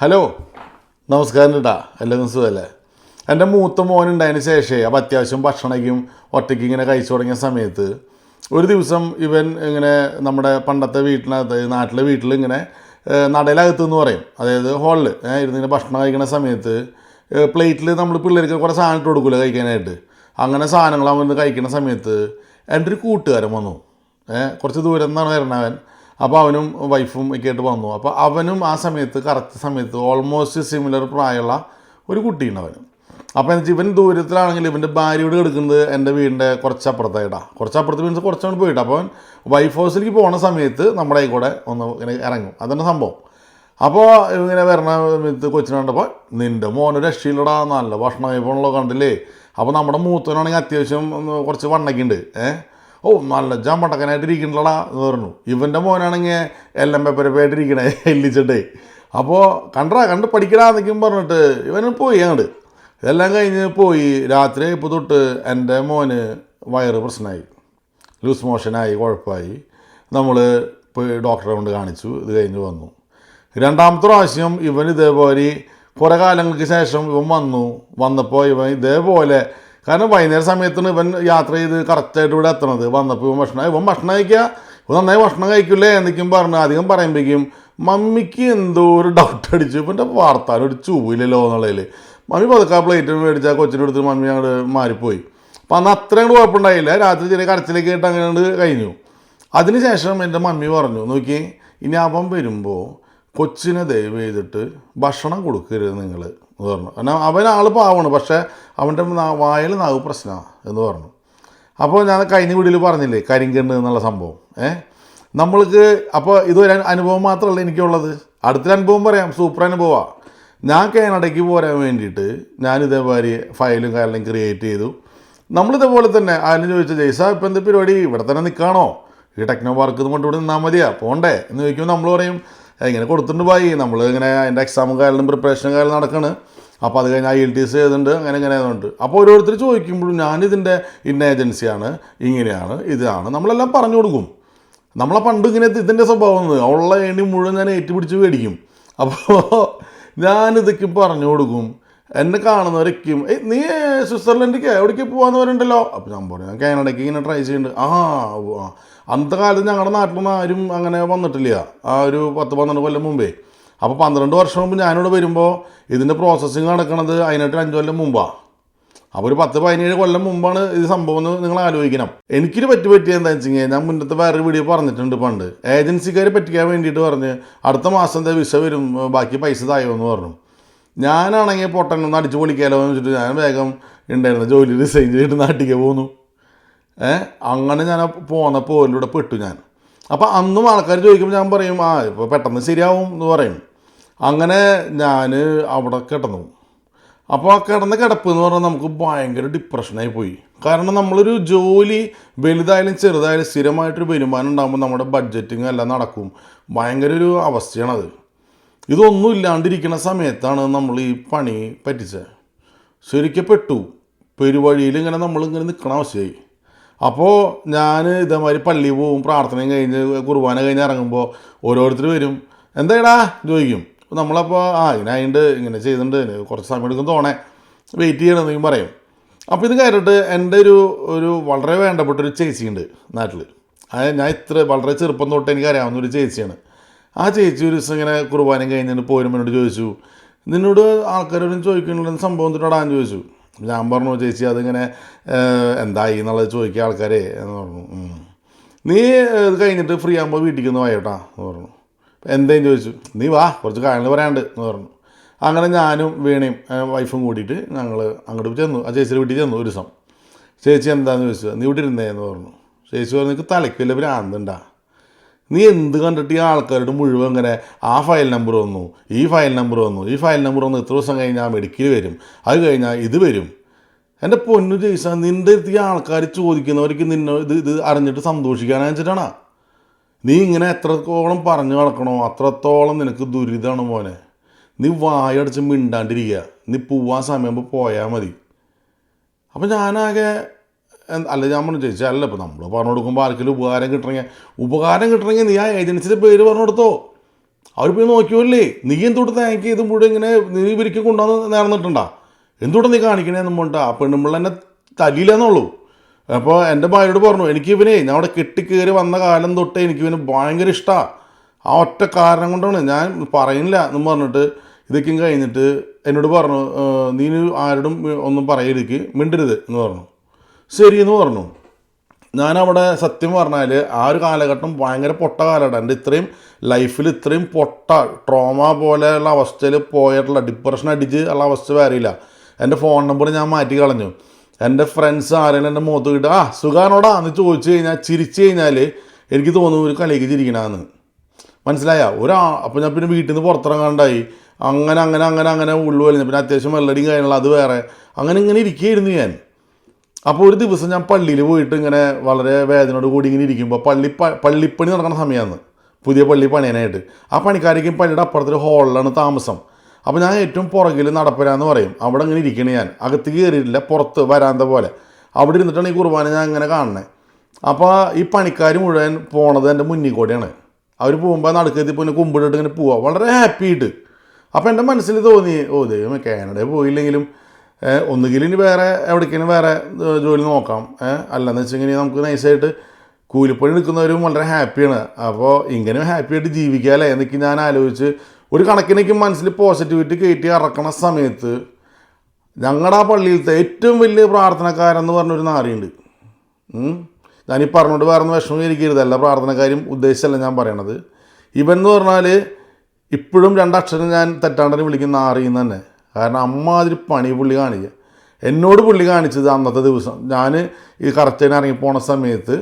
Hello. നമസ്കാരം കേട്ടാ എല്ലാവർക്കും സുഖമല്ലേ എന്റെ മൂത്ത മോൻ ഉണ്ടായതിന് ശേഷമേ അപ്പം അത്യാവശ്യം ഭക്ഷണയ്ക്കും ഒറ്റയ്ക്ക് ഇങ്ങനെ കഴിച്ചു തുടങ്ങിയ സമയത്ത് ഒരു ദിവസം ഇവൻ ഇങ്ങനെ നമ്മുടെ പണ്ടത്തെ വീട്ടിനകത്ത് നാട്ടിലെ വീട്ടിൽ ഇങ്ങനെ നടയിലകത്ത് എന്ന് പറയും. അതായത് ഹോളിൽ ഇരുന്നിങ്ങനെ ഭക്ഷണം കഴിക്കുന്ന സമയത്ത് പ്ലേറ്റിൽ നമ്മൾ പിള്ളേർക്ക് കുറേ സാധനം ഇട്ട് കൊടുക്കില്ല കഴിക്കാനായിട്ട്. അങ്ങനെ സാധനങ്ങൾ അവൻ കഴിക്കുന്ന സമയത്ത് എന്റെ ഒരു കൂട്ടുകാരൻ വന്നു. കുറച്ച് ദൂരം നിന്നാണ് വരണവൻ അപ്പോൾ അവനും വൈഫും ഒക്കെ ആയിട്ട് വന്നു. അപ്പോൾ അവനും ആ സമയത്ത് കറക്റ്റ് സമയത്ത് ഓൾമോസ്റ്റ് സിമിലർ പ്രായമുള്ള ഒരു കുട്ടിയുണ്ട് അവന്. അപ്പോൾ എന്ന് വെച്ചാൽ ഇവൻ ദൂരത്തിലാണെങ്കിൽ ഇവന്റെ ഭാര്യയോട് കിടക്കുന്നത് എന്റെ വീടിന്റെ കുറച്ചപ്പുറത്തായിട്ടാണ് കുറച്ചപ്പുറത്ത് മീൻസ് കുറച്ചങ്ങോട്ട് പോയിട്ട്. അപ്പോൾ വൈഫ് ഹൗസിലേക്ക് പോണ സമയത്ത് നമ്മുടെ കൂടെ ഒന്ന് ഇങ്ങനെ ഇറങ്ങും. അതാണ് സംഭവം. അപ്പോൾ ഇങ്ങനെ വരണ സമയത്ത് കൊച്ചിനെ കണ്ടപ്പോൾ നിന്റെ മോന് രക്ഷയില്ലടാ നല്ല ഭക്ഷണം കഴിപ്പണല്ലോ കണ്ടില്ലേ? അപ്പോൾ നമ്മുടെ മൂത്തനാണെങ്കിൽ അത്യാവശ്യം കുറച്ച് വണ്ണക്കുണ്ട്. ഏഹ്? ഓ നല്ല ജാമ്പട്ടക്കനായിട്ട് ഇരിക്കണ്ടടാ എന്ന് പറഞ്ഞു. ഇവന്റെ മോനാണെങ്കിൽ എല്ലാം പേപ്പരപ്പായിട്ടിരിക്കണേ എല്ലിച്ചിട്ടേ. അപ്പോൾ കണ്ടടാ കണ്ട് പഠിക്കടാ എന്നൊക്കെയും പറഞ്ഞിട്ട് ഇവന് പോയി അങ്ങോട്ട് ഇതെല്ലാം കഴിഞ്ഞ് പോയി. രാത്രി ഇപ്പോൾ തൊട്ട് എന്റെ മോന് വയറ് പ്രശ്നമായി. ലൂസ് മോഷനായി കുഴപ്പമായി. നമ്മൾ പോയി ഡോക്ടറെ കൊണ്ട് കാണിച്ചു ഇത് കഴിഞ്ഞ് വന്നു. രണ്ടാമത്തെ പ്രാവശ്യം ഇവൻ ഇതേപോലെ കുറേ കാലങ്ങൾക്ക് ശേഷം ഇവൻ വന്നു. വന്നപ്പോൾ ഇവൻ ഇതേപോലെ കാരണം വൈകുന്നേരം സമയത്താണ് ഇവൻ യാത്ര ചെയ്ത് കറക്റ്റായിട്ട് ഇവിടെ എത്തണത്. വന്നപ്പോൾ ഇവൻ ഭക്ഷണം ഇവൻ ഭക്ഷണം കഴിക്കുക ഇവൻ നന്നായി ഭക്ഷണം കഴിക്കില്ലേ എന്നൊക്കെയും പറഞ്ഞു അധികം പറയുമ്പോഴേക്കും മമ്മിക്ക് എന്തോ ഒരു ഡൗട്ട് അടിച്ചു. എന്റെ വാർത്താൻ ഒരു ചൂവില്ലല്ലോ എന്നുള്ളതിൽ മമ്മി പതുക്കെ പ്ലേറ്റ് മേടിച്ചാൽ കൊച്ചിന്റെ അടുത്ത് മമ്മി അങ്ങോട്ട് മാറിപ്പോയി. അപ്പം അന്ന് അത്ര അങ്ങോട്ട് കുഴപ്പമുണ്ടായില്ല. രാത്രി ചെറിയ കരച്ചിലേക്ക് ആയിട്ട് അങ്ങനെ കഴിഞ്ഞു. അതിനുശേഷം എന്റെ മമ്മി പറഞ്ഞു നോക്കി ഇനി അവൻ വരുമ്പോൾ കൊച്ചിനെ ദയവ് ചെയ്തിട്ട് ഭക്ഷണം കൊടുക്കരുത് നിങ്ങൾ എന്ന് പറഞ്ഞു. കാരണം അവൻ ആൾ പാവമാണ് പക്ഷേ അവന്റെ വായൽ നാവ് പ്രശ്നമാണ് എന്ന് പറഞ്ഞു. അപ്പോൾ ഞാൻ കഴിഞ്ഞ വീടിൽ പറഞ്ഞില്ലേ കരിങ്കണ്ണ് എന്നുള്ള സംഭവം. ഏ? നമ്മൾക്ക് അപ്പോൾ ഇതൊരു അനുഭവം മാത്രമല്ല എനിക്കുള്ളത്. അടുത്തൊരു അനുഭവം പറയാം സൂപ്പർ അനുഭവമാണ് ഞാൻ കാനഡയ്ക്ക് പോരാൻ വേണ്ടിയിട്ട് ഞാൻ ഇതേമാതിരി ഫയലും കാര്യങ്ങളും ക്രിയേറ്റ് ചെയ്തു. നമ്മളിതേപോലെ തന്നെ ആരും ചോദിച്ച ജയ്സ ഇപ്പം എന്ത് പരിപാടി? ഇവിടെ തന്നെ നിൽക്കാണോ? ഈ ടെക്നോ പാർക്ക് കൊണ്ട് ഇവിടെ നിന്നാൽ മതിയാ പോണ്ടേ എന്ന് ചോദിക്കുമ്പോൾ നമ്മൾ പറയും "ഏ, ഇങ്ങനെ കൊടുത്തിട്ടുണ്ട് പോയി നമ്മൾ ഇങ്ങനെ അതിന്റെ എക്സാമും കാര്യങ്ങളും പ്രിപ്പറേഷനും കാര്യം നടക്കണ്. അപ്പോൾ അത് കഴിഞ്ഞ് ഐ എൽ ടി എസ് ചെയ്തിട്ടുണ്ട് അങ്ങനെ ഇങ്ങനെ ആയതുകൊണ്ട് അപ്പോൾ ഓരോരുത്തർ ചോദിക്കുമ്പോഴും ഞാനിതിന്റെ ഇന്ന ഏജൻസിയാണ് ഇങ്ങനെയാണ് ഇതാണ് നമ്മളെല്ലാം പറഞ്ഞു കൊടുക്കും. നമ്മളെ പണ്ട് ഇങ്ങനെ ഇതിന്റെ സ്വഭാവം ഉള്ള എണ്ണി മുഴുവൻ ഞാൻ ഏറ്റുപിടിച്ച് മേടിക്കും. അപ്പോൾ ഞാനിതൊക്കെ പറഞ്ഞു കൊടുക്കും. എന്നെ കാണുന്നവരൊക്കെയും ഏയ് നീ സ്വിറ്റ്സർലൻഡിലേക്ക് എവിടേക്ക് പറയുന്നുണ്ടല്ലോ അപ്പോൾ ഞാൻ പറഞ്ഞു ഞാൻ കാനഡയ്ക്ക് ഇങ്ങനെ ട്രൈ ചെയ്യുന്നുണ്ട് ആ ആ. അന്നത്തെ കാലത്ത് ഞങ്ങളുടെ നാട്ടിലൊന്നും ആരും അങ്ങനെ വന്നിട്ടില്ല. ആ ഒരു പത്ത് പന്ത്രണ്ട് കൊല്ലം മുമ്പേ. അപ്പോൾ പന്ത്രണ്ട് വർഷം മുമ്പ് ഞാനിവിടെ വരുമ്പോൾ ഇതിന്റെ പ്രോസസ്സിങ് നടക്കുന്നത് അതിനായിട്ട് അഞ്ച് കൊല്ലം മുമ്പാണ് അപ്പോൾ ഒരു പത്ത് പതിനേഴ് കൊല്ലം മുമ്പാണ് ഇത് സംഭവം എന്ന് നിങ്ങൾ ആലോചിക്കണം. എനിക്കൊരു പറ്റി പറ്റിയ എന്താ വെച്ച് കഴിഞ്ഞാൽ ഞാൻ മുന്നത്തെ വേറൊരു വീഡിയോ പറഞ്ഞിട്ടുണ്ട് പണ്ട്. ഏജൻസിക്കാരെ പറ്റിക്കാൻ വേണ്ടിയിട്ട് പറഞ്ഞ് അടുത്ത മാസം എന്താ വിസ വരും ബാക്കി പൈസ തായോ എന്ന് പറഞ്ഞു. ഞാനാണെങ്കിൽ പൊട്ടൻ ഒന്ന് അടിച്ചു പൊളിക്കാലോ എന്ന് വെച്ചിട്ട് ഞാൻ വേഗം ഉണ്ടായിരുന്ന ജോലി റിസൈൻ ചെയ്തിട്ട് നാട്ടിലേക്ക് പോന്നു. ഏഹ് അങ്ങനെ ഞാൻ പോന്ന പോരിലൂടെ പെട്ടു ഞാൻ. അപ്പോൾ അന്നും ആൾക്കാർ ചോദിക്കുമ്പോൾ ഞാൻ പറയും ആ ഇപ്പോൾ പെട്ടെന്ന് ശരിയാവും എന്ന് പറയും. അങ്ങനെ ഞാൻ അവിടെ കിടന്നു. അപ്പോൾ ആ കിടന്ന കിടപ്പ് എന്ന് പറഞ്ഞാൽ നമുക്ക് ഭയങ്കര ഡിപ്രഷനായി പോയി. കാരണം നമ്മളൊരു ജോലി വലുതായാലും ചെറുതായാലും സ്ഥിരമായിട്ടൊരു വരുമാനം ഉണ്ടാകുമ്പോൾ നമ്മുടെ ബഡ്ജറ്റിങ് എല്ലാം നടക്കും. ഭയങ്കര ഒരു അവസ്ഥയാണത്. ഇതൊന്നും ഇല്ലാണ്ടിരിക്കുന്ന സമയത്താണ് നമ്മൾ ഈ പണി പറ്റിച്ചത് ശരിക്കപ്പെട്ടു. പെരുവഴിയിൽ ഇങ്ങനെ നമ്മളിങ്ങനെ നിൽക്കണ ആവശ്യമായി അപ്പോൾ ഞാൻ ഇതേമാതിരി പള്ളി പോവും പ്രാർത്ഥനയും കഴിഞ്ഞ് കുർബാന കഴിഞ്ഞ് ഇറങ്ങുമ്പോൾ ഓരോരുത്തർ വരും. എന്താടാ ചോദിക്കും. നമ്മളപ്പോൾ ആ ഇതിനായിട്ട് ഇങ്ങനെ ചെയ്തിട്ടുണ്ട് കുറച്ച് സമയം എടുക്കും തോണേ വെയിറ്റ് ചെയ്യണമെന്നെങ്കിലും പറയും. അപ്പോൾ ഇത് കയറിട്ട് എന്റെ ഒരു ഒരു വളരെ വേണ്ടപ്പെട്ട ഒരു ചേച്ചിയുണ്ട് നാട്ടിൽ ഞാൻ ഇത്ര വളരെ ചെറുപ്പം തൊട്ട് എനിക്ക് അറിയാവുന്ന ഒരു ചേച്ചിയാണ്. ആ ചേച്ചി ഒരു ദിവസം ഇങ്ങനെ കുർബാനം കഴിഞ്ഞിട്ട് പോരുമ്പോൾ എന്നോട് ചോദിച്ചു. നിന്നോട് ആൾക്കാരോടും ചോദിക്കുന്നുണ്ടെന്ന് സംഭവം തൊട്ടാടാന്ന് ചോദിച്ചു. ഞാൻ പറഞ്ഞു ചേച്ചി അതിങ്ങനെ എന്തായി എന്നുള്ളത് ചോദിക്കുക ആൾക്കാരെ എന്ന് പറഞ്ഞു. നീ ഇത് കഴിഞ്ഞിട്ട് ഫ്രീ ആകുമ്പോൾ വീട്ടിലേക്ക് ഒന്ന് വായോട്ടാ എന്ന് പറഞ്ഞു. എന്തേലും ചോദിച്ചു. നീ വാ കുറച്ച് കാര്യങ്ങൾ പറയാണ്ട് എന്ന് പറഞ്ഞു. അങ്ങനെ ഞാനും വീണയും വൈഫും കൂടിയിട്ട് ഞങ്ങൾ അങ്ങോട്ട് ചെന്നു. ആ ചേച്ചിയുടെ വീട്ടിൽ ചെന്നു ഒരു ദിവസം. ചേച്ചി എന്താന്ന് ചോദിച്ചു നീ ഇവിടെ ഇരുന്നേ എന്ന് പറഞ്ഞു. ചേച്ചി പറഞ്ഞു നിനക്ക് തലയ്ക്ക് വല്ല ഭ്രാന്തണ്ടാ? നീ എന്ത് കണ്ടിട്ട് ഈ ആൾക്കാരോട് മുഴുവൻ ഇങ്ങനെ ആ ഫയൽ നമ്പർ വന്നു ഈ ഫയൽ നമ്പർ വന്നു ഈ ഫയൽ നമ്പർ വന്നു ഇത്ര ദിവസം കഴിഞ്ഞാൽ മെഡിക്കൽ വരും അത് കഴിഞ്ഞാൽ ഇത് വരും. എന്റെ പൊന്നു ജയ്സ നിന്റെ അടുത്ത് ഈ ആൾക്കാർ ചോദിക്കുന്നവർക്ക് നിന്നെ ഇത് ഇത് അറിഞ്ഞിട്ട് സന്തോഷിക്കാനാ വെച്ചിട്ടാണ്. നീ ഇങ്ങനെ എത്രത്തോളം പറഞ്ഞു നടക്കണോ അത്രത്തോളം നിനക്ക് ദുരിതമാണ് മോനെ. നീ വായടച്ച് മിണ്ടാണ്ടിരിക്കുക നീ പോവാൻ സമയമ്പോൾ പോയാൽ മതി. അപ്പം ഞാനാകെ അല്ല പറഞ്ഞു ചോദിച്ചാൽ അല്ല ഇപ്പോൾ നമ്മൾ പറഞ്ഞു കൊടുക്കുമ്പോൾ ആർക്കെങ്കിലും ഉപകാരം കിട്ടണമെങ്കിൽ ഉപകാരം കിട്ടണമെങ്കിൽ നീ ആ ഏജൻസിയുടെ പേര് പറഞ്ഞു കൊടുത്തോ. അവർ പോയി നോക്കിയോല്ലേ? നീ എന്തുകൊണ്ട് താങ്ക് ഇതും കൂടെ ഇങ്ങനെ നീ ഇവർക്ക് കൊണ്ടുവന്ന് നേർന്നിട്ടുണ്ടാ? എന്തുകൊണ്ട് നീ കാണിക്കണേന്നും പറഞ്ഞിട്ട് ആ പെണ്ണുമ്പിള്ള എന്നെ തല്ലിയില്ലെന്നുള്ളൂ. അപ്പോൾ എന്റെ ഭാര്യയോട് പറഞ്ഞു എനിക്ക് ഇവനെ ഞാൻ അവിടെ കെട്ടിക്കയറി വന്ന കാലം തൊട്ടേ എനിക്ക് ഇവന് ഭയങ്കര ഇഷ്ടമാണ് ആ ഒറ്റ കാരണം കൊണ്ടാണ് ഞാൻ പറയുന്നില്ല എന്നും പറഞ്ഞിട്ട് ഇതൊക്കെയും കഴിഞ്ഞിട്ട് എന്നോട് പറഞ്ഞു നീ ആരോടും ഒന്നും പറയരുത് മിണ്ടരുത് എന്ന് പറഞ്ഞു. ശരി എന്ന് പറഞ്ഞു. ഞാനവിടെ സത്യം പറഞ്ഞാൽ ആ ഒരു കാലഘട്ടം ഭയങ്കര പൊട്ട കാലഘട്ടം എന്റെ ഇത്രയും ലൈഫിൽ ഇത്രയും പൊട്ട ട്രോമ പോലെയുള്ള അവസ്ഥയിൽ പോയിട്ടുള്ള ഡിപ്രഷൻ അടിച്ച് ഉള്ള അവസ്ഥ വേറെയില്ല എന്റെ ഫോൺ നമ്പർ ഞാൻ മാറ്റി കളഞ്ഞു. എന്റെ ഫ്രണ്ട്സ് ആരെങ്കിലും എന്റെ മുഖത്ത് കിട്ടുക ആ സുഖാനോടാ എന്ന് ചോദിച്ചു കഴിഞ്ഞാൽ ചിരിച്ചു കഴിഞ്ഞാൽ എനിക്ക് തോന്നുന്നു ഒരു കളിക്ക് ചിരിക്കണമെന്ന് മനസ്സിലായ? ഒരാ അപ്പോൾ ഞാൻ പിന്നെ വീട്ടിൽ നിന്ന് പുറത്തിറങ്ങാണ്ടായി. അങ്ങനെ അങ്ങനെ അങ്ങനെ അങ്ങനെ ഉള്ളു വലിഞ്ഞു പിന്നെ അത്യാവശ്യം വെള്ളടിയും കാര്യങ്ങളും അത് വേറെ. അങ്ങനെ ഇങ്ങനെ ഇരിക്കുകയായിരുന്നു ഞാൻ. അപ്പോൾ ഒരു ദിവസം ഞാൻ പള്ളിയിൽ പോയിട്ട് ഇങ്ങനെ വളരെ വേദനയോട് കൂടി ഇങ്ങനെ ഇരിക്കുമ്പോൾ പള്ളി പള്ളിപ്പണി നടക്കുന്ന സമയമാണ് പുതിയ പള്ളി പണിയാനായിട്ട്. ആ പണിക്കാരേക്കും പള്ളിയുടെ അപ്പുറത്തൊരു ഹോളിലാണ് താമസം. അപ്പോൾ ഞാൻ ഏറ്റവും പുറകിൽ നടപ്പരാന്ന് പറയും. അവിടെ ഇങ്ങനെ ഇരിക്കണേ ഞാൻ. അകത്ത് കയറിയിട്ടില്ല പുറത്ത് വരാന്ത പോലെ. അവിടെ ഇരുന്നിട്ടാണ് ഈ കുർബാന ഞാൻ ഇങ്ങനെ കാണണേ. അപ്പോൾ ഈ പണിക്കാർ മുഴുവൻ പോണത് എന്റെ മുന്നിൽ കൂടെയാണ്. അവർ പോകുമ്പോൾ നടക്കത്തി പിന്നെ കുമ്പിട്ടിട്ട് ഇങ്ങനെ പോവുക വളരെ ഹാപ്പി ആയിട്ട്. അപ്പോൾ എന്റെ മനസ്സിൽ തോന്നി ഓ ദൈവമേ കാനഡയിൽ പോയില്ലെങ്കിലും ഒന്നുകിൽ ഇനി വേറെ എവിടേക്കെങ്കിലും വേറെ ജോലി നോക്കാം. അല്ലെന്ന് വെച്ചെങ്കിൽ നമുക്ക് നൈസായിട്ട് കൂലിപ്പണി എടുക്കുന്നവരും വളരെ ഹാപ്പിയാണ്. അപ്പോൾ ഇങ്ങനെ ഹാപ്പിയായിട്ട് ജീവിക്കാമല്ലേ എന്നൊക്കെ ഞാൻ ആലോചിച്ച് ഒരു കണക്കിനേക്ക് മനസ്സിൽ പോസിറ്റിവിറ്റി കയറ്റി ഇറക്കണ സമയത്ത് ഞങ്ങളുടെ ആ പള്ളിയിലത്തെ ഏറ്റവും വലിയ പ്രാർത്ഥനക്കാരെന്ന് പറഞ്ഞൊരു നാരിയുണ്ട് ഉം. ഞാനീ പറഞ്ഞോണ്ട് വേറെ വിഷമം ഇരിക്കരുത് പ്രാർത്ഥനക്കാരും ഉദ്ദേശിച്ചല്ല ഞാൻ പറയണത്. ഇവൻ എന്ന് പറഞ്ഞാൽ ഇപ്പോഴും രണ്ടക്ഷരം ഞാൻ തെറ്റാണ്ടെന്ന് വിളിക്കുന്ന നാറിയെന്ന് തന്നെ. കാരണം അമ്മാതിരി പണി പുള്ളി കാണിക്കുക എന്നോട് പുള്ളി കാണിച്ചത് അന്നത്തെ ദിവസം. ഞാൻ ഈ കറക്റ്റിന് ഇറങ്ങി പോണ സമയത്ത്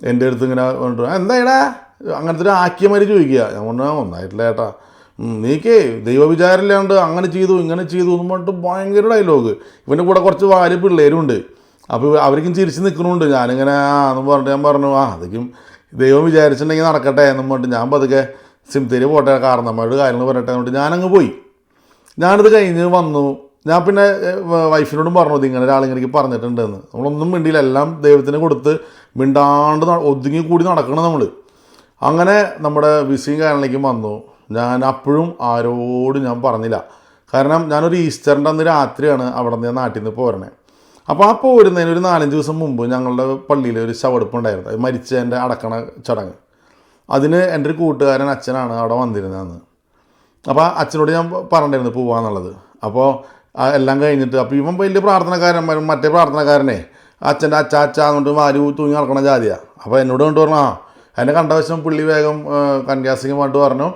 എന്റെ അടുത്ത് ഇങ്ങനെ കൊണ്ടു എന്താ അങ്ങനത്തെ ഒരു ആക്കിയമാര് ചോദിക്കുക. ഞാൻ പറഞ്ഞു "ആ, ഒന്നായിട്ടില്ല ചേട്ടാ ഉം, നീക്കേ ദൈവവിചാരമില്ലാണ്ട് അങ്ങനെ ചെയ്തു ഇങ്ങനെ ചെയ്തു എന്ന് പറഞ്ഞിട്ട് ഭയങ്കര ഡയലോഗ് ഇവന്റെ കൂടെ കുറച്ച് വാൽ പിള്ളേരുണ്ട്. അപ്പോൾ അവർക്കും ചിരിച്ച് നിൽക്കുന്നുണ്ട്. ഞാനിങ്ങനെ ആ എന്ന് പറഞ്ഞിട്ട് ഞാൻ പറഞ്ഞു ആ അതൊക്കെയും ദൈവം വിചാരിച്ചിട്ടുണ്ടെങ്കിൽ നടക്കട്ടെ എന്നും പറഞ്ഞിട്ട് ഞാൻ പതുക്കെ സിംതേരി പോട്ടെ കാരണന്മാരോട് കാര്യങ്ങൾ പറയട്ടെ എന്നിട്ട് ഞാനങ്ങ് പോയി. ഞാനിത് കഴിഞ്ഞ് വന്നു. ഞാൻ പിന്നെ വൈഫിനോടും പറഞ്ഞു "ഇത് ഇങ്ങനെ ഒരാളിങ്ങനെ പറഞ്ഞിട്ടുണ്ടെന്ന്. നമ്മളൊന്നും മിണ്ടിയില്ല. എല്ലാം ദൈവത്തിന് കൊടുത്ത് മിണ്ടാണ്ട് ഒതുങ്ങി കൂടി നടക്കണം നമ്മൾ അങ്ങനെ നമ്മുടെ വിസിയും കാര്യങ്ങളിലേക്കും വന്നു. ഞാൻ അപ്പോഴും ആരോടും ഞാൻ പറഞ്ഞില്ല. കാരണം ഞാനൊരു ഈസ്റ്ററിന്റെ അന്ന് രാത്രിയാണ് അവിടെ നിന്ന് നാട്ടിൽ നിന്ന് പോരണേ. അപ്പോൾ ആ പോരുന്നതിന് ഒരു നാലഞ്ച് ദിവസം മുമ്പ് ഞങ്ങളുടെ പള്ളിയിൽ ഒരു ശവടുപ്പ് ഉണ്ടായിരുന്നു. എന്റെ അടക്കണ ചടങ്ങ്. അതിന് എന്റെ ഒരു കൂട്ടുകാരൻ അച്ഛനാണ് അവിടെ വന്നിരുന്നതെന്ന് അപ്പോൾ അച്ഛനോട് ഞാൻ പറഞ്ഞിരുന്നു പോവാന്നുള്ളത്. അപ്പോൾ എല്ലാം കഴിഞ്ഞിട്ട് അപ്പോൾ ഇവൻ വലിയ പ്രാർത്ഥനക്കാരൻ മറ്റേ പ്രാർത്ഥനക്കാരനെ അച്ഛന്റെ അച്ഛ അച്ഛ എന്നിട്ട് വാരി തൂങ്ങി നടക്കണ ജാതിയാണ് അപ്പോൾ എന്നോട് കൊണ്ട് പറഞ്ഞു ആ എന്നെ കണ്ട വശം പുള്ളി വേഗം കന്യാസിംഗമായിട്ട് പറഞ്ഞു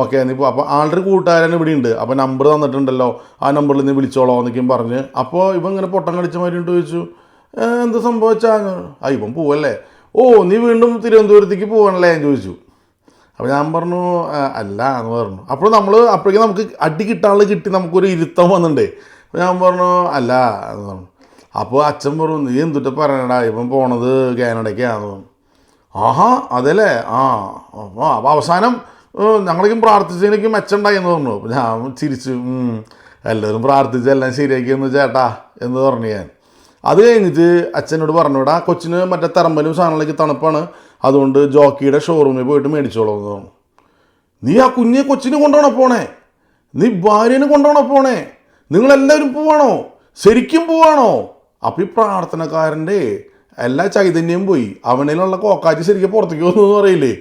ഓക്കെ നീ അപ്പോൾ ആളുടെ കൂട്ടുകാരൻ ഇവിടെ ഉണ്ട്. അപ്പോൾ നമ്പർ തന്നിട്ടുണ്ടല്ലോ ആ നമ്പറിൽ നീ വിളിച്ചോളോ എന്നൊക്കെയും പറഞ്ഞ്. അപ്പോൾ ഇവൻ ഇങ്ങനെ പൊട്ടം കളിച്ച മാതിരി ചോദിച്ചു. എന്ത് സംഭവിച്ചാൽ ആ ഇവൻ പോവല്ലേ. ഓ നീ വീണ്ടും തിരുവനന്തപുരത്തേക്ക് പോകണല്ലേ ഞാൻ ചോദിച്ചു. അപ്പോൾ ഞാൻ പറഞ്ഞു അല്ല എന്ന് പറഞ്ഞു. അപ്പോൾ നമ്മൾ അപ്പോഴേക്കും നമുക്ക് അടി കിട്ടാനുള്ള കിട്ടി നമുക്കൊരു ഇരുത്തം വന്നിട്ടുണ്ടേ അപ്പോൾ ഞാൻ പറഞ്ഞു അല്ല എന്ന് പറഞ്ഞു. അപ്പോൾ അച്ഛൻ പറഞ്ഞു നീ എന്തിട്ട് പറയണടാ? ഇപ്പം പോണത് കാനഡയ്ക്കാന്ന് പറഞ്ഞു. ആഹാ അതല്ലേ? ആ അപ്പോൾ അവസാനം ഞങ്ങളേക്കും പ്രാർത്ഥിച്ചതിനേക്കും മെച്ചമുണ്ടായി എന്ന് പറഞ്ഞു. അപ്പോൾ ഞാൻ ചിരിച്ചു എല്ലാവരും പ്രാർത്ഥിച്ച് എല്ലാം ശരിയാക്കിയെന്ന് ചേട്ടാ എന്ന് പറഞ്ഞു ഞാൻ. അത് കഴിഞ്ഞിട്ട് അച്ഛനോട് പറഞ്ഞു "എടാ കൊച്ചിന് മറ്റേ തറമ്പലും സാധനങ്ങളിലേക്ക് തണുപ്പാണ്. അതുകൊണ്ട് ജോക്കിയുടെ ഷോറൂമിൽ പോയിട്ട് മേടിച്ചോളൂ എന്ന് പറഞ്ഞു നീ ആ കുഞ്ഞെ കൊച്ചിനെ കൊണ്ടുപോണ പോണേ? നീ ഭാര്യനെ കൊണ്ടുപോണ പോണേ? നിങ്ങളെല്ലാവരും പോവാണോ? ശരിക്കും പോവാണോ? അപ്പം ഈ പ്രാർത്ഥനക്കാരന്റെ എല്ലാ ചൈതന്യം പോയി. അവനിലുള്ള കോക്കാച്ചി ശരിക്കും പുറത്തേക്ക് വന്നു പറയില്ലേ?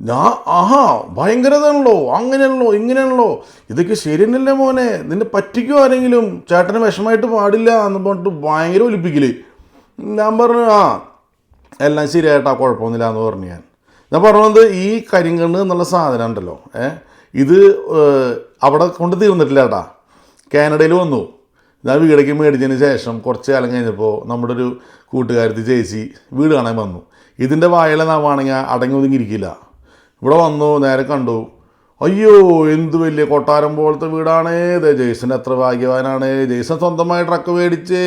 ഞാൻ ആഹാ ഭയങ്കരതാണല്ലോ അങ്ങനെയാണല്ലോ ഇങ്ങനെയാണല്ലോ. ഇതൊക്കെ ശരിയെന്നല്ലേ മോനെ നിന്നെ പറ്റിക്കോ ആരെങ്കിലും? ചേട്ടന് വിഷമായിട്ട് പാടില്ല എന്ന് പറഞ്ഞിട്ട് ഭയങ്കര ഒലിപ്പിക്കൽ. ഞാൻ പറഞ്ഞു ആ എല്ലാം ശരിയായിട്ടാ കുഴപ്പമൊന്നുമില്ല എന്ന് പറഞ്ഞു ഞാൻ. ഞാൻ പറഞ്ഞത് ഈ കരിങ്കണ്ണ് എന്നുള്ള സാധനം ഉണ്ടല്ലോ ഏ? ഇത് അവിടെ കൊണ്ട് തീർന്നിട്ടില്ല കേട്ടാ. കാനഡയിൽ വന്നു. ഞാൻ വീടേക്ക് മേടിച്ചതിന് ശേഷം കുറച്ച് കാലം കഴിഞ്ഞപ്പോൾ നമ്മുടെ ഒരു കൂട്ടുകാരത്തി ചേച്ചി വീട് കാണാൻ വന്നു. ഇതിന്റെ വായിലെ നാവാണെങ്കിൽ അടങ്ങി ഒതുങ്ങിയിരിക്കില്ല. ഇവിടെ വന്നു നേരെ കണ്ടു. അയ്യോ എന്ത് വലിയ കൊട്ടാരം പോലത്തെ വീടാണ്. ദേ ജെയ്സൺ എത്ര ഭാഗ്യവാനാണ്. ജെയ്സൺ സ്വന്തമായി ട്രക്ക് മേടിച്ച്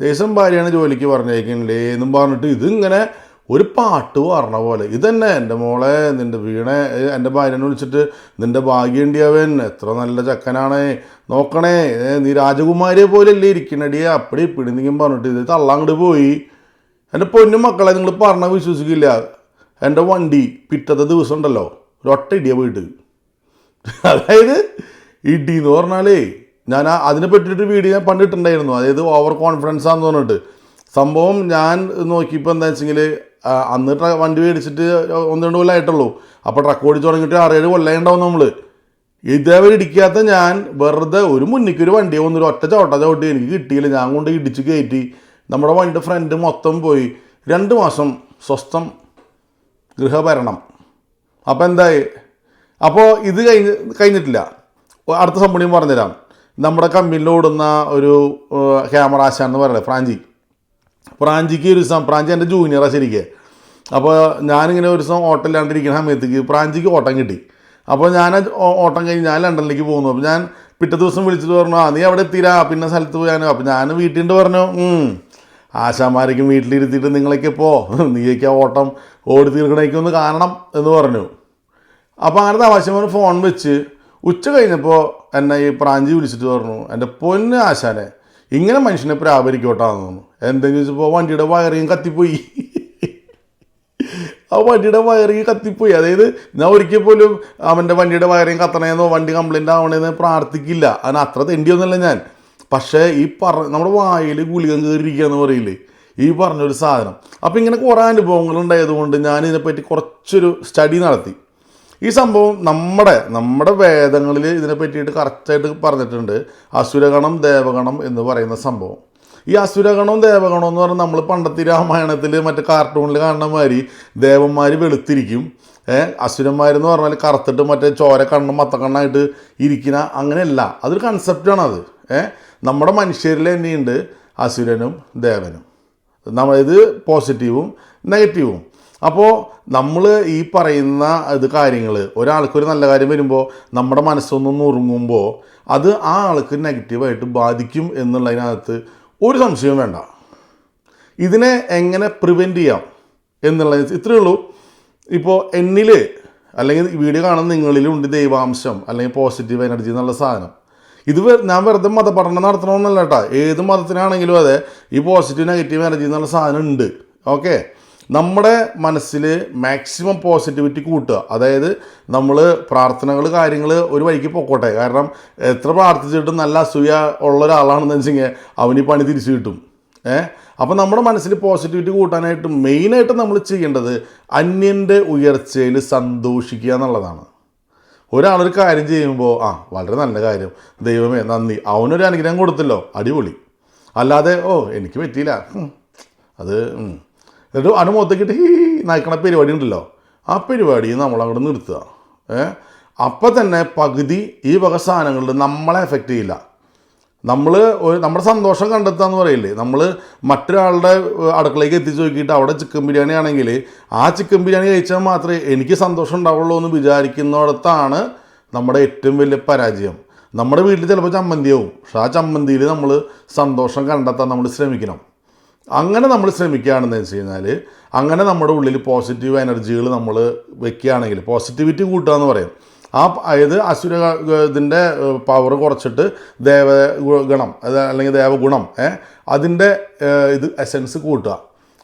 ജെയ്സൺ ഭാര്യയാണ് ജോലിക്ക് പറഞ്ഞേക്കണില്ലേ എന്നും പറഞ്ഞിട്ട് ഇതിങ്ങനെ ഒരു പാട്ട് പറഞ്ഞ പോലെ. ഇതന്നെ എന്റെ മോളെ നിന്റെ വീണെ എന്റെ ഭാര്യനെ വിളിച്ചിട്ട് നിന്റെ ഭാഗ്യണ്ടി അവൻ എത്ര നല്ല ചക്കനാണ്. നോക്കണേ നീ രാജകുമാരിയെ പോലെയല്ലേ ഇരിക്കണടി. അപ്പടി പിടിന്നെങ്കിലും പറഞ്ഞിട്ട് ഇത് തള്ളാങ്ങോട്ട് പോയി. എന്റെ പൊന്നു മക്കളെ നിങ്ങൾ പറഞ്ഞാൽ വിശ്വസിക്കില്ല. എന്റെ വണ്ടി പിറ്റത്തെ ദിവസം ഉണ്ടല്ലോ ഒരൊട്ട ഇടിയ പോയിട്ട് അതായത് ഇടി എന്ന് പറഞ്ഞാലേ ഞാൻ ആ- അതിനെ പറ്റിയിട്ട് വീഡിയോ ഞാൻ പണ്ടിട്ടുണ്ടായിരുന്നു. അതായത് ഓവർ കോൺഫിഡൻസ് ആണെന്ന് പറഞ്ഞിട്ട്. സംഭവം ഞാൻ നോക്കിയപ്പോൾ എന്താ വെച്ചെങ്കിൽ അന്ന് വണ്ടി മേടിച്ചിട്ട് ഒന്ന് രണ്ട് കൊല്ലമായിട്ടുള്ളൂ അപ്പോൾ ട്രക്ക് ഓടിച്ച് തുടങ്ങിയിട്ട് ആറേഴ് കൊല്ലം ഉണ്ടാവും നമ്മൾ ഇതേവരെ ഇടിക്കാത്ത ഞാൻ വെറുതെ ഒരു മുന്നിക്ക് ഒരു വണ്ടി ഒന്നൊരു ഒറ്റ ചോട്ട ചവിട്ടി എനിക്ക് കിട്ടിയില്ല. ഞാൻ കൊണ്ട് ഇടിച്ച് കയറ്റി. നമ്മുടെ വണ്ടി ഫ്രണ്ട് മൊത്തം പോയി. രണ്ട് മാസം സ്വസ്ഥം ഗൃഹഭരണം. അപ്പോൾ എന്തായി? അപ്പോൾ ഇത് കഴിഞ്ഞ് കഴിഞ്ഞിട്ടില്ല. അടുത്ത സംഭവം പറഞ്ഞുതരാം. നമ്മുടെ കമ്പനിയിൽ ഓടുന്ന ഒരു ക്യാമറ ആശാൻ എന്ന് പറയുന്നത് ഫ്രാഞ്ചി. ഫ്രാഞ്ചിക്ക് ഒരു ദിവസം പ്രാഞ്ചി എന്റെ ജൂനിയറാണ് ശരിക്ക്. അപ്പോൾ ഞാനിങ്ങനെ ഒരു ദിവസം ഓട്ടം ഇല്ലാണ്ടിരിക്കുന്ന സമയത്തേക്ക് പ്രാഞ്ചിക്ക് ഓട്ടം കിട്ടി. അപ്പോൾ ഞാൻ ഓട്ടം കഴിഞ്ഞ് ഞാൻ ലണ്ടനിലേക്ക് പോകുന്നു. അപ്പോൾ ഞാൻ പിറ്റേ ദിവസം വിളിച്ചിട്ട് പറഞ്ഞു ആ നീ അവിടെ എത്തിരാ? പിന്നെ സ്ഥലത്ത് പോയാനോ അപ്പോൾ ഞാൻ വീട്ടിൽ പറഞ്ഞു "ഉം, ആശാമാരേക്കും വീട്ടിലിരുത്തിയിട്ട് നിങ്ങളൊക്കെ പോ. നീയൊക്കെ ഓട്ടം ഓടി തീർക്കണേക്കൊന്ന് കാണണം എന്ന് പറഞ്ഞു. അപ്പോൾ അങ്ങനത്തെ ആവശ്യം ഫോൺ വെച്ച് ഉച്ച കഴിഞ്ഞപ്പോൾ എന്നെ ഈ പ്രാഞ്ചി വിളിച്ചിട്ട് പറഞ്ഞു എന്റെ പൊന്ന് ആശാനെ ഇങ്ങനെ മനുഷ്യനെ പ്രാപരിക്കോട്ടാന്ന് തോന്നുന്നു. എന്തെങ്കിലും വെച്ചപ്പോൾ വണ്ടിയുടെ വയറിങ് കത്തിപ്പോയി. ആ വണ്ടിയുടെ വയറിങ് കത്തിപ്പോയി. അതായത് ഞാൻ ഒരിക്കൽ പോലും അവന്റെ വണ്ടിയുടെ വയറിങ് കത്തണേന്നോ വണ്ടി കംപ്ലൈന്റ് ആവണേന്ന് പ്രാർത്ഥിക്കില്ല. അതിന് അത്ര തെണ്ടിയൊന്നുമല്ല ഞാൻ. പക്ഷേ ഈ പറ നമ്മുടെ വായിൽ ഗുളികം കയറിയിരിക്കുക എന്ന് പറയില്ലേ? ഈ പറഞ്ഞൊരു സാധനം. അപ്പോൾ ഇങ്ങനെ കുറേ അനുഭവങ്ങൾ ഉണ്ടായതുകൊണ്ട് ഞാൻ ഇതിനെപ്പറ്റി കുറച്ചൊരു സ്റ്റഡി നടത്തി. ഈ സംഭവം നമ്മുടെ നമ്മുടെ വേദങ്ങളിൽ ഇതിനെ പറ്റിയിട്ട് കറക്റ്റായിട്ട് പറഞ്ഞിട്ടുണ്ട്. അസുരഗണം ദേവഗണം എന്ന് പറയുന്ന സംഭവം. ഈ അസുരഗണവും ദേവഗണവും എന്ന് പറഞ്ഞാൽ നമ്മൾ പണ്ടത്തെ രാമായണത്തിൽ മറ്റേ കാർട്ടൂണിൽ കാണുന്ന മാതിരി ദേവന്മാർ വെളുത്തിരിക്കും. അസുരന്മാരെന്ന് പറഞ്ഞാൽ കറുത്തിട്ട് മറ്റേ ചോര കണ്ണും മത്തക്കണ്ണായിട്ട് ഇരിക്കുന്ന അങ്ങനെയല്ല. അതൊരു കൺസെപ്റ്റാണ് അത്. നമ്മുടെ മനുഷ്യരിൽ തന്നെയുണ്ട് അസുരനും ദേവനും. നമ്മൾ പോസിറ്റീവും നെഗറ്റീവും അപ്പോൾ നമ്മൾ ഈ പറയുന്ന ഇത് കാര്യങ്ങൾ ഒരാൾക്കൊരു നല്ല കാര്യം വരുമ്പോൾ നമ്മുടെ മനസ്സൊന്നും ഉറങ്ങുമ്പോൾ അത് ആ ആൾക്ക് നെഗറ്റീവായിട്ട് ബാധിക്കും എന്നുള്ളതിനകത്ത് ഒരു സംശയവും വേണ്ട. ഇതിനെ എങ്ങനെ പ്രിവെന്റ് ചെയ്യാം എന്നുള്ളത് ഇത്രയേ ഉള്ളൂ. ഇപ്പോൾ എന്നിൽ അല്ലെങ്കിൽ വീഡിയോ കാണുന്ന നിങ്ങളിലുണ്ട് ദൈവാംശം അല്ലെങ്കിൽ പോസിറ്റീവ് എനർജി എന്നുള്ള സാധനം. ഇത് ഞാൻ വെറുതെ മതപഠനം നടത്തണമെന്നല്ല കേട്ടോ ഏത് മതത്തിനാണെങ്കിലും അതെ ഈ പോസിറ്റീവ് നെഗറ്റീവ് എനർജി എന്നുള്ള സാധനം ഉണ്ട്. ഓക്കെ നമ്മുടെ മനസ്സിൽ മാക്സിമം പോസിറ്റിവിറ്റി കൂട്ടുക. അതായത് നമ്മൾ പ്രാർത്ഥനകൾ കാര്യങ്ങൾ ഒരു വഴിക്ക് പൊക്കോട്ടെ. കാരണം എത്ര പ്രാർത്ഥിച്ചിട്ടും നല്ല അസൂയ ഉള്ള ഒരാളാണെന്ന് വെച്ചെങ്കിൽ അവന് പണി തിരിച്ചു കിട്ടും. ഏ? അപ്പോൾ നമ്മുടെ മനസ്സിൽ പോസിറ്റിവിറ്റി കൂട്ടാനായിട്ട് മെയിനായിട്ട് നമ്മൾ ചെയ്യേണ്ടത് അന്യന്റെ ഉയർച്ചയിൽ സന്തോഷിക്കുക എന്നുള്ളതാണ്. ഒരാളൊരു കാര്യം ചെയ്യുമ്പോൾ ആ വളരെ നല്ല കാര്യം. ദൈവമേ നന്ദി. അവനൊരു അനുഗ്രഹം കൊടുത്തല്ലോ. അടിപൊളി. അല്ലാതെ ഓ എനിക്ക് പറ്റിയില്ല. അത് എന്നിട്ട് അനുമൊത്തക്കിട്ട് ഹീ നയിക്കണ പരിപാടി ഉണ്ടല്ലോ ആ പരിപാടി നമ്മൾ അവിടെ നിർത്തുക. ഏ? അപ്പം തന്നെ പകുതി ഈ വക സാധനങ്ങളിൽ നമ്മളെ എഫക്റ്റ് ചെയ്യില്ല. നമ്മൾ ഒരു നമ്മുടെ സന്തോഷം കണ്ടെത്തുക എന്ന് പറയില്ലേ? നമ്മൾ മറ്റൊരാളുടെ അടുക്കളയിലേക്ക് എത്തിച്ച് നോക്കിയിട്ട് അവിടെ ചിക്കൻ ബിരിയാണി ആണെങ്കിൽ ആ ചിക്കൻ ബിരിയാണി കഴിച്ചാൽ മാത്രമേ എനിക്ക് സന്തോഷം ഉണ്ടാവുള്ളൂ എന്ന് വിചാരിക്കുന്നിടത്താണ് നമ്മുടെ ഏറ്റവും വലിയ പരാജയം. നമ്മുടെ വീട്ടിൽ ചിലപ്പോൾ ചമ്മന്തിയാവും പക്ഷെ ആ ചമ്മന്തിയിൽ നമ്മൾ സന്തോഷം കണ്ടെത്താൻ നമ്മൾ ശ്രമിക്കണം. അങ്ങനെ നമ്മൾ ശ്രമിക്കുകയാണെന്ന് വെച്ച് കഴിഞ്ഞാൽ അങ്ങനെ നമ്മുടെ ഉള്ളിൽ പോസിറ്റീവ് എനർജികൾ നമ്മൾ വെക്കുകയാണെങ്കിൽ പോസിറ്റിവിറ്റി കൂട്ടുക എന്ന് പറയും. ആ അതായത് അസുര ഇതിന്റെ പവർ കുറച്ചിട്ട് ദേവ ഗുണം അല്ലെങ്കിൽ ദേവഗുണം അതിന്റെ ഇത് എസൻസ് കൂട്ടുക.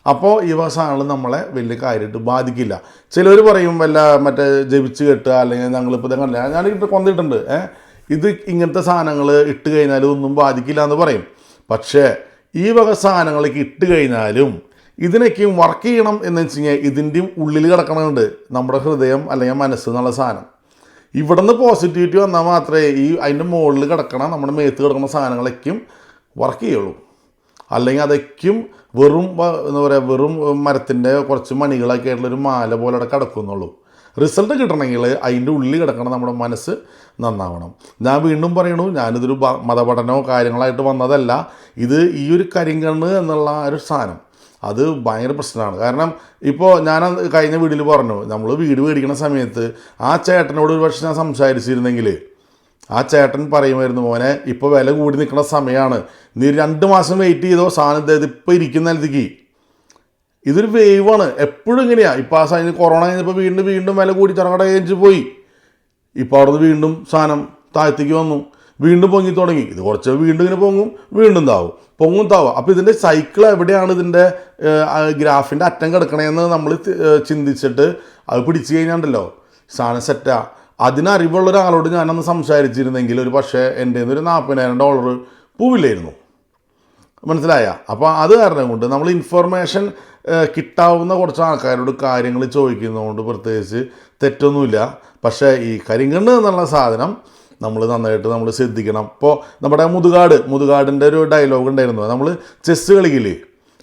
അപ്പോൾ ഈ സാധനങ്ങൾ നമ്മളെ വലിയ കാര്യമായിട്ട് ബാധിക്കില്ല. ചിലർ പറയും വല്ല മറ്റേ ജപിച്ച് കെട്ടുക അല്ലെങ്കിൽ ഞങ്ങളിപ്പോൾ ഇത് കണ്ടില്ല? ഞാൻ ഇട്ട് കൊന്നിട്ടുണ്ട് ഇത് ഇങ്ങനത്തെ സാധനങ്ങൾ ഇട്ട് കഴിഞ്ഞാൽ ഒന്നും ബാധിക്കില്ല എന്ന് പറയും. പക്ഷേ ഈ വക സാധനങ്ങൾ കഴിഞ്ഞാലും ഇതിനൊക്കെയും വർക്ക് ചെയ്യണം എന്ന് വെച്ച് കഴിഞ്ഞാൽ ഇതിന്റെയും ഉള്ളിൽ കിടക്കണമുണ്ട് നമ്മുടെ ഹൃദയം അല്ലെങ്കിൽ മനസ്സ് എന്നുള്ള സാധനം. ഇവിടുന്ന് പോസിറ്റിവിറ്റി വന്നാൽ മാത്രമേ ഈ അതിന്റെ മുകളിൽ കിടക്കണ നമ്മുടെ മേത്ത് കിടക്കുന്ന സാധനങ്ങളൊക്കെയും വർക്ക് ചെയ്യുള്ളൂ. അല്ലെങ്കിൽ അതൊക്കെയും വെറും എന്താ പറയുക വെറും മരത്തിന്റെ കുറച്ച് മണികളൊക്കെ ആയിട്ടുള്ളൊരു മാല പോലെ കിടക്കുന്നുള്ളൂ. റിസൾട്ട് കിട്ടണമെങ്കിൽ അതിന്റെ ഉള്ളിൽ കിടക്കണം നമ്മുടെ മനസ്സ് നന്നാവണം. ഞാൻ വീണ്ടും പറയണു ഞാനിതൊരു മതപഠനമോ കാര്യങ്ങളായിട്ട് വന്നതല്ല. ഇത് ഈ ഒരു കരിങ്കണ്ണ് എന്നുള്ള ഒരു സാധനം. അത് ഭയങ്കര പ്രശ്നമാണ്. കാരണം ഇപ്പോൾ ഞാൻ കഴിഞ്ഞ വീട്ടിൽ പറഞ്ഞു നമ്മൾ വീട് മേടിക്കുന്ന സമയത്ത് ആ ചേട്ടനോട് ഒരു പക്ഷേ ഞാൻ സംസാരിച്ചിരുന്നെങ്കിൽ ആ ചേട്ടൻ പറയുമായിരുന്നു മോനെ ഇപ്പോൾ വില കൂടി നിൽക്കുന്ന സമയമാണ് നീ രണ്ട് മാസം വെയിറ്റ് ചെയ്തോ സാധനം ഇപ്പോൾ ഇരിക്കുന്ന നിലത്തേക്ക്. ഇതൊരു വേവാണ് എപ്പോഴും ഇങ്ങനെയാണ് ഇപ്പോൾ ആ സാധനം കൊറോണ കഴിഞ്ഞപ്പോൾ വീണ്ടും വീണ്ടും വില കൂടി ചെറുകട കഴിച്ച് പോയി. ഇപ്പോൾ അവിടുന്ന് വീണ്ടും സാധനം താഴത്തേക്ക് വന്നു. വീണ്ടും പൊങ്ങി തുടങ്ങി. ഇത് കുറച്ച് വീണ്ടും ഇങ്ങനെ പൊങ്ങും വീണ്ടും താവും. പൊങ്ങും താവും. അപ്പോൾ ഇതിന്റെ സൈക്കിൾ എവിടെയാണ് ഇതിന്റെ ഗ്രാഫിന്റെ അറ്റം കിടക്കണേന്ന് നമ്മൾ ചിന്തിച്ചിട്ട് അത് പിടിച്ചു കഴിഞ്ഞാണ്ടല്ലോ. സാധനം സെറ്റാ അതിനറിവുള്ള ഒരാളോട് ഞാനന്ന് സംസാരിച്ചിരുന്നെങ്കിൽ ഒരു പക്ഷേ എന്റെ ഒരു നാൽപ്പതിനായിരം ഡോളർ പോവില്ലായിരുന്നു. മനസ്സിലായ? അപ്പോൾ അത് കാരണം കൊണ്ട് നമ്മൾ ഇൻഫർമേഷൻ കിട്ടാവുന്ന കുറച്ച് ആൾക്കാരോട് കാര്യങ്ങൾ ചോദിക്കുന്നതുകൊണ്ട് പ്രത്യേകിച്ച് തെറ്റൊന്നുമില്ല. പക്ഷേ ഈ കരിങ്കണ്ണ് എന്നുള്ള സാധനം നമ്മൾ നന്നായിട്ട് നമ്മൾ ശ്രദ്ധിക്കണം. ഇപ്പോൾ നമ്മുടെ മുതുകാട് മുതുകാടിന്റെ ഒരു ഡയലോഗ് ഉണ്ടായിരുന്നു. നമ്മൾ ചെസ്സ് കളിക്കില്ലേ?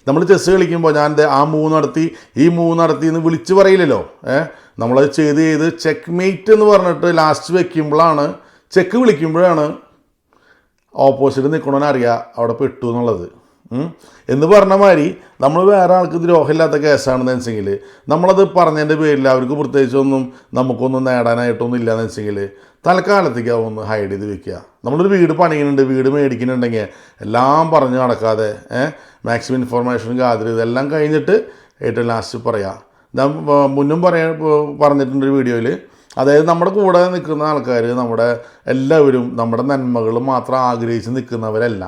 നമ്മൾ ചെസ്സ് കളിക്കുമ്പോൾ ഞാൻ ആ മൂവ് നടത്തി ഈ മൂവ് നടത്തി എന്ന് വിളിച്ച് പറയില്ലല്ലോ. ഏഹ് നമ്മളത് ചെയ്ത് ചെയ്ത് ചെക്ക് മെയ്റ്റ് എന്ന് പറഞ്ഞിട്ട് ലാസ്റ്റ് വെക്കുമ്പോഴാണ് ചെക്ക് വിളിക്കുമ്പോഴാണ് ഓപ്പോസിറ്റ് നിൽക്കണമെന്ന് അറിയാം അവിടെ പെട്ടു എന്നുള്ളത്. എന്ന് പറഞ്ഞ മാതിരി നമ്മൾ വേറെ ആൾക്ക് ദ്രോഹമില്ലാത്ത കേസാണെന്ന് വെച്ചെങ്കിൽ നമ്മളത് പറഞ്ഞതിന്റെ പേരിൽ അവർക്ക് പ്രത്യേകിച്ചൊന്നും നമുക്കൊന്നും നേടാനായിട്ടൊന്നും ഇല്ലയെന്ന് വെച്ചെങ്കിൽ തൽക്കാലത്തേക്ക് ഒന്ന് ഹൈഡ് ചെയ്ത് വെക്കുക. നമ്മളൊരു വീട് പണിയുന്നുണ്ട് വീട് മേടിക്കുന്നുണ്ടെങ്കിൽ എല്ലാം പറഞ്ഞു നടക്കാതെ മാക്സിമം ഇൻഫർമേഷൻ ഗാദർ ഇതെല്ലാം കഴിഞ്ഞിട്ട് ഏറ്റവും ലാസ്റ്റ് പറയാം. ഞാൻ മുന്നും പറയാ പറഞ്ഞിട്ടുണ്ട് ഒരു വീഡിയോയിൽ അതായത് നമ്മുടെ കൂടെ നിൽക്കുന്ന ആൾക്കാർ നമ്മുടെ എല്ലാവരും നമ്മുടെ നന്മകൾ മാത്രം ആഗ്രഹിച്ച് നിൽക്കുന്നവരല്ല.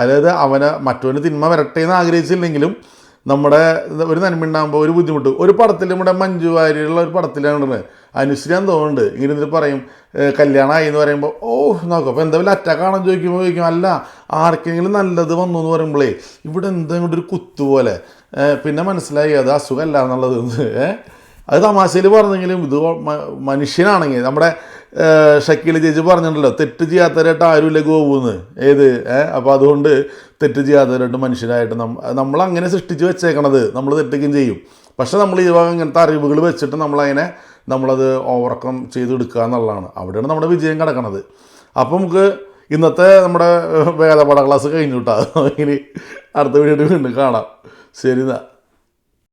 അതായത് അവന് മറ്റവന് തിന്മ വരട്ടെ എന്ന് ആഗ്രഹിച്ചില്ലെങ്കിലും നമ്മുടെ ഒരു നന്മ ഉണ്ടാകുമ്പോൾ ഒരു ബുദ്ധിമുട്ട്. ഒരു പടത്തിൽ നമ്മുടെ മഞ്ജു വാര്യരുള്ള ഒരു പടത്തിലാണ് അനുശ്രീയാൻ തോന്നുന്നുണ്ട് ഇങ്ങനെ എന്നിട്ട് പറയും കല്യാണമായി എന്ന് പറയുമ്പോൾ ഓ നോക്കാം അപ്പോൾ എന്തായാലും അറ്റാക്ക് ആണെന്ന് ചോദിക്കുമ്പോൾ ചോദിക്കും അല്ല ആർക്കെങ്കിലും നല്ലത് വന്നു എന്ന് പറയുമ്പോഴേ ഇവിടെ എന്തെങ്കിലും ഒരു കുത്തു പോലെ. പിന്നെ മനസ്സിലായി അത് അസുഖമല്ല എന്നുള്ളത്. അത് തമാശയിൽ പറഞ്ഞെങ്കിലും ഇത് മനുഷ്യനാണെങ്കിൽ നമ്മുടെ ഷക്കീൽ ചേച്ചി പറഞ്ഞിട്ടുണ്ടല്ലോ തെറ്റ് ചെയ്യാത്തവരായിട്ട് ആരുമില്ല ഗോവൂന്ന്. ഏത്? അപ്പോൾ അതുകൊണ്ട് തെറ്റ് ചെയ്യാത്തവരായിട്ട് മനുഷ്യരായിട്ട് നമ്മ നമ്മൾ അങ്ങനെ സൃഷ്ടിച്ച് വെച്ചേക്കണത് നമ്മൾ തെറ്റുകയും ചെയ്യും. പക്ഷെ നമ്മൾ ഈ ഭാഗം ഇങ്ങനത്തെ അറിവുകൾ വെച്ചിട്ട് നമ്മളതിനെ നമ്മളത് ഓവർകം ചെയ്തെടുക്കുക എന്നുള്ളതാണ്. അവിടെയാണ് നമ്മുടെ വിജയം കിടക്കണത്. അപ്പം നമുക്ക് ഇന്നത്തെ നമ്മുടെ വേദപാഠ ക്ലാസ് കഴിഞ്ഞു കേട്ടോ ഇനി അടുത്ത വീഡിയോ വീണ്ടും കാണാം. ശരി